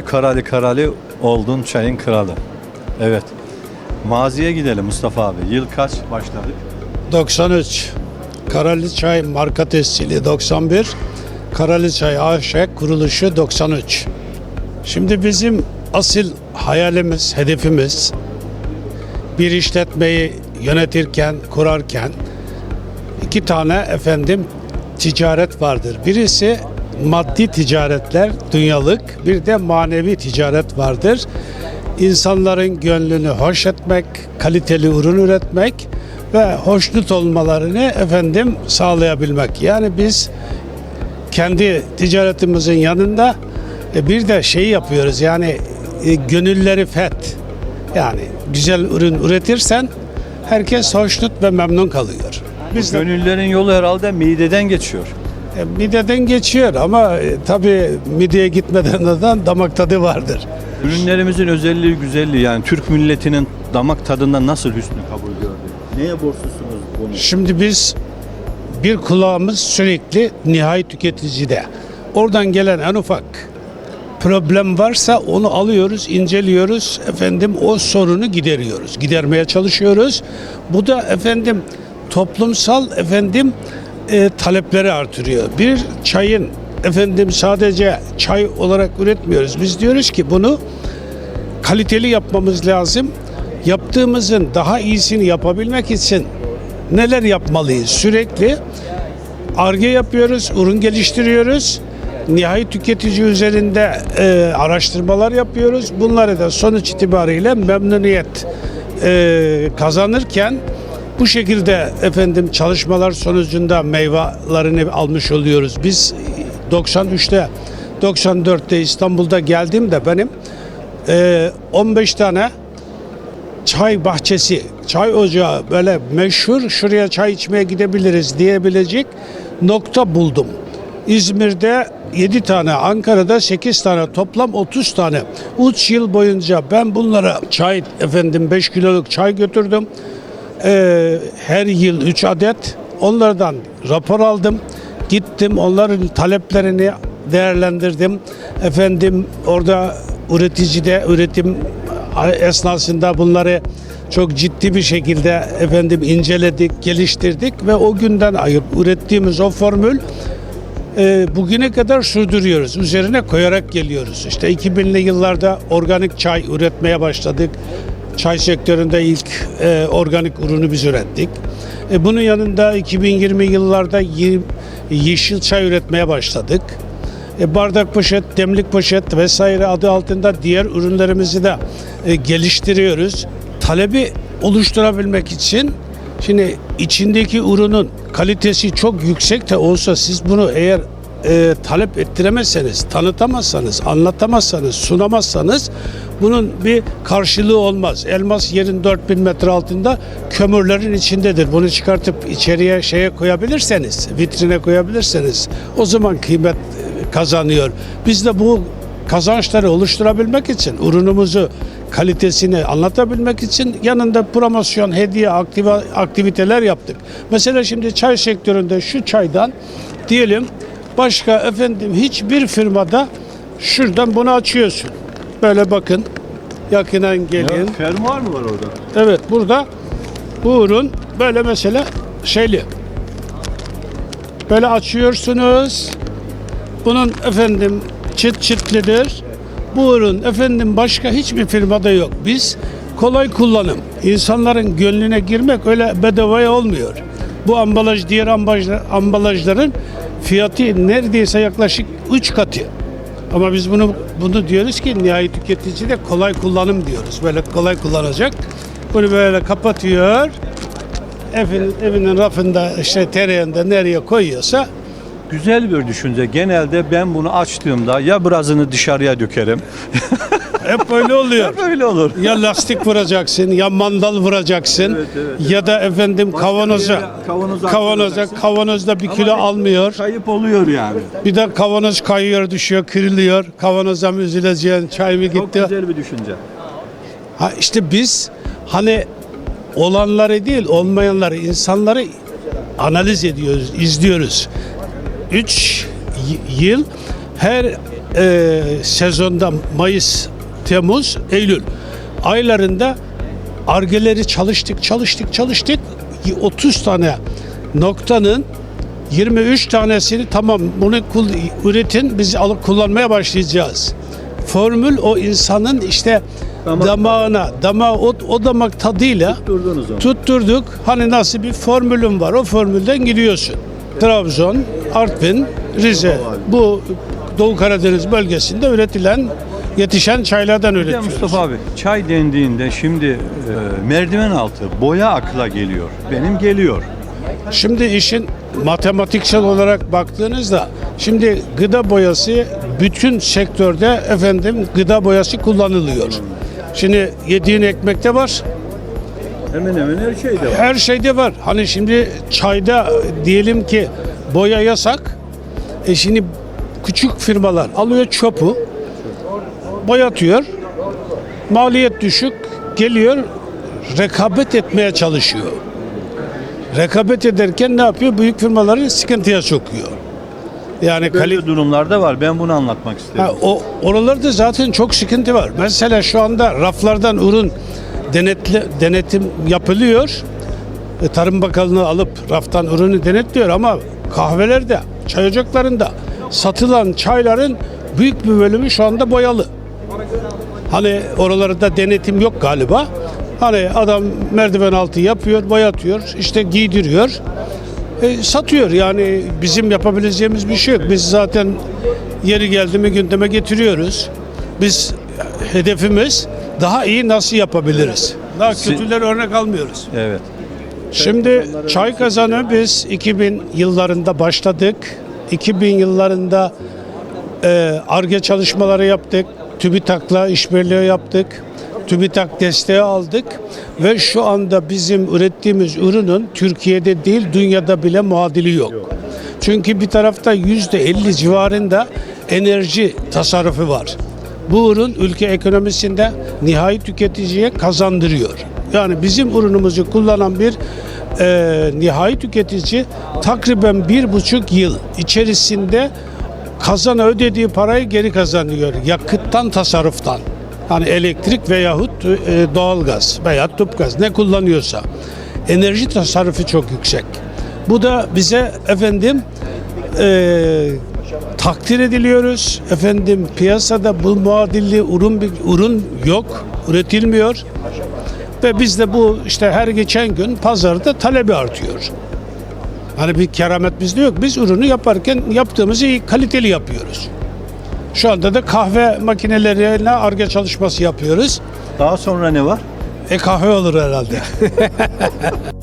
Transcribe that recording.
Oy karali karali oldun çayın kralı. Evet. Maziye gidelim Mustafa abi. Yıl kaç başladık? 93. Karalı Çay marka tescili 91. Karalı Çay AŞ kuruluşu 93. Şimdi bizim asıl hayalimiz, hedefimiz bir işletmeyi yönetirken, kurarken iki tane efendim ticaret vardır. Birisi maddi ticaretler, dünyalık, bir de manevi ticaret vardır. İnsanların gönlünü hoş etmek, kaliteli ürün üretmek ve hoşnut olmalarını efendim sağlayabilmek. Yani biz kendi ticaretimizin yanında e, bir de şey yapıyoruz yani e, gönülleri feth. Yani güzel ürün üretirsen herkes hoşnut ve memnun kalıyor. Biz Gönüllerin yolu herhalde mideden geçiyor. E, mideden geçiyor ama e, tabii mideye gitmeden de damak tadı vardır. Ürünlerimizin özelliği, güzelliği yani Türk milletinin damak tadından nasıl hüsnü kabul gördü? Neye borçlusunuz bunu? Şimdi biz bir kulağımız sürekli nihai tüketicide. Oradan gelen en ufak problem varsa onu alıyoruz, inceliyoruz. Efendim o sorunu gideriyoruz. Gidermeye çalışıyoruz. Bu da efendim toplumsal efendim e, talepleri artırıyor. Bir çayın efendim sadece çay olarak üretmiyoruz. Biz diyoruz ki bunu kaliteli yapmamız lazım. Yaptığımızın daha iyisini yapabilmek için neler yapmalıyız? Sürekli arge yapıyoruz, ürün geliştiriyoruz. Nihai tüketici üzerinde e, araştırmalar yapıyoruz. Bunları da sonuç itibariyle memnuniyet e, kazanırken bu şekilde efendim çalışmalar sonucunda meyvelerini almış oluyoruz. Biz 93'te 94'te İstanbul'da geldiğimde benim e, 15 tane çay bahçesi, çay ocağı böyle meşhur şuraya çay içmeye gidebiliriz diyebilecek nokta buldum. İzmir'de 7 tane, Ankara'da 8 tane, toplam 30 tane. 3 yıl boyunca ben bunlara çay efendim 5 kiloluk çay götürdüm. Ee, her yıl 3 adet. Onlardan rapor aldım. Gittim onların taleplerini değerlendirdim. Efendim orada üreticide üretim esnasında bunları çok ciddi bir şekilde efendim inceledik, geliştirdik ve o günden ayıp ürettiğimiz o formül e, bugüne kadar sürdürüyoruz. Üzerine koyarak geliyoruz. İşte 2000'li yıllarda organik çay üretmeye başladık. Çay sektöründe ilk e, organik ürünü biz ürettik. E, bunun yanında 2020 yıllarda ye- yeşil çay üretmeye başladık. E, bardak poşet, demlik poşet vesaire adı altında diğer ürünlerimizi de e, geliştiriyoruz. Talebi oluşturabilmek için şimdi içindeki ürünün kalitesi çok yüksek de olsa siz bunu eğer e, talep ettiremezseniz, tanıtamazsanız, anlatamazsanız, sunamazsanız bunun bir karşılığı olmaz. Elmas yerin 4000 metre altında kömürlerin içindedir. Bunu çıkartıp içeriye şeye koyabilirseniz, vitrine koyabilirseniz o zaman kıymet e, kazanıyor. Biz de bu kazançları oluşturabilmek için ürünümüzü kalitesini anlatabilmek için yanında promosyon, hediye, aktiviteler yaptık. Mesela şimdi çay sektöründe şu çaydan diyelim başka efendim hiçbir firmada şuradan bunu açıyorsun. Böyle bakın yakından gelin. fermuar mı var orada? Evet burada bu ürün böyle mesela şeyli. Böyle açıyorsunuz. Bunun efendim çıt çıtlıdır. Bu ürün efendim başka hiçbir firmada yok. Biz kolay kullanım. İnsanların gönlüne girmek öyle bedavaya olmuyor. Bu ambalaj diğer ambalajlar, ambalajların fiyatı neredeyse yaklaşık 3 katı. Ama biz bunu bunu diyoruz ki nihai tüketici de kolay kullanım diyoruz. Böyle kolay kullanacak. Bunu böyle kapatıyor. Evin, evinin rafında işte tereyağında nereye koyuyorsa Güzel bir düşünce. Genelde ben bunu açtığımda ya birazını dışarıya dökerim. Hep böyle oluyor. Böyle olur. ya lastik vuracaksın ya mandal vuracaksın Evet, evet, ya da efendim kavanoza yere kavanoza kavanoza aktaracaksın. kavanozda bir kilo almıyor. Kayıp oluyor yani. Bir de kavanoz kayıyor düşüyor kırılıyor. Kavanoza mı üzüleceksin çay mı Çok gitti? güzel bir düşünce. Ha işte biz hani olanları değil olmayanları insanları analiz ediyoruz, izliyoruz. 3 yıl her e, sezonda Mayıs, Temmuz, Eylül aylarında argeleri çalıştık, çalıştık, çalıştık. 30 tane noktanın 23 tanesini tamam bunu üretin biz alıp kullanmaya başlayacağız. Formül o insanın işte Damak damağına, damağı o, o damak tadıyla tutturduk. Hani nasıl bir formülüm var o formülden gidiyorsun. Trabzon, Artvin, Rize bu Doğu Karadeniz bölgesinde üretilen yetişen çaylardan Bir de üretiyoruz. Mustafa abi çay dendiğinde şimdi e, merdiven altı boya akla geliyor. Benim geliyor. Şimdi işin matematiksel olarak baktığınızda şimdi gıda boyası bütün sektörde efendim gıda boyası kullanılıyor. Şimdi yediğin ekmekte var, Hemen hemen her şeyde var. her şeyde var. Hani şimdi çayda diyelim ki boya yasak. E şimdi küçük firmalar alıyor çöpü, boyatıyor. Maliyet düşük, geliyor rekabet etmeye çalışıyor. Rekabet ederken ne yapıyor? Büyük firmaları sıkıntıya sokuyor. Yani kali Böyle durumlarda var. Ben bunu anlatmak istedim. Ha, o oralarda zaten çok sıkıntı var. Mesela şu anda raflardan ürün denetle, denetim yapılıyor. E, Tarım Bakanlığı alıp raftan ürünü denetliyor ama kahvelerde, çay ocaklarında satılan çayların büyük bir bölümü şu anda boyalı. Hani oralarda denetim yok galiba. Hani adam merdiven altı yapıyor, boyatıyor, işte giydiriyor. E, satıyor yani bizim yapabileceğimiz bir şey yok. Biz zaten yeri geldi mi gündeme getiriyoruz. Biz hedefimiz daha iyi nasıl yapabiliriz? Daha kötüler örnek almıyoruz. Evet. Şimdi çay kazanı biz 2000 yıllarında başladık. 2000 yıllarında e, ARGE çalışmaları yaptık. TÜBİTAK'la işbirliği yaptık. TÜBİTAK desteği aldık ve şu anda bizim ürettiğimiz ürünün Türkiye'de değil dünyada bile muadili yok. Çünkü bir tarafta %50 civarında enerji tasarrufu var. Bu ürün ülke ekonomisinde nihai tüketiciye kazandırıyor. Yani bizim ürünümüzü kullanan bir e, nihai tüketici takriben bir buçuk yıl içerisinde kazana ödediği parayı geri kazanıyor. Yakıttan tasarruftan. Hani elektrik veyahut e, doğalgaz veya tüpgaz ne kullanıyorsa. Enerji tasarrufu çok yüksek. Bu da bize efendim e, takdir ediliyoruz. Efendim piyasada bu muadilli ürün, ürün yok, üretilmiyor. Ve biz de bu işte her geçen gün pazarda talebi artıyor. Hani bir keramet bizde yok. Biz ürünü yaparken yaptığımızı iyi kaliteli yapıyoruz. Şu anda da kahve makinelerine arge çalışması yapıyoruz. Daha sonra ne var? E kahve olur herhalde.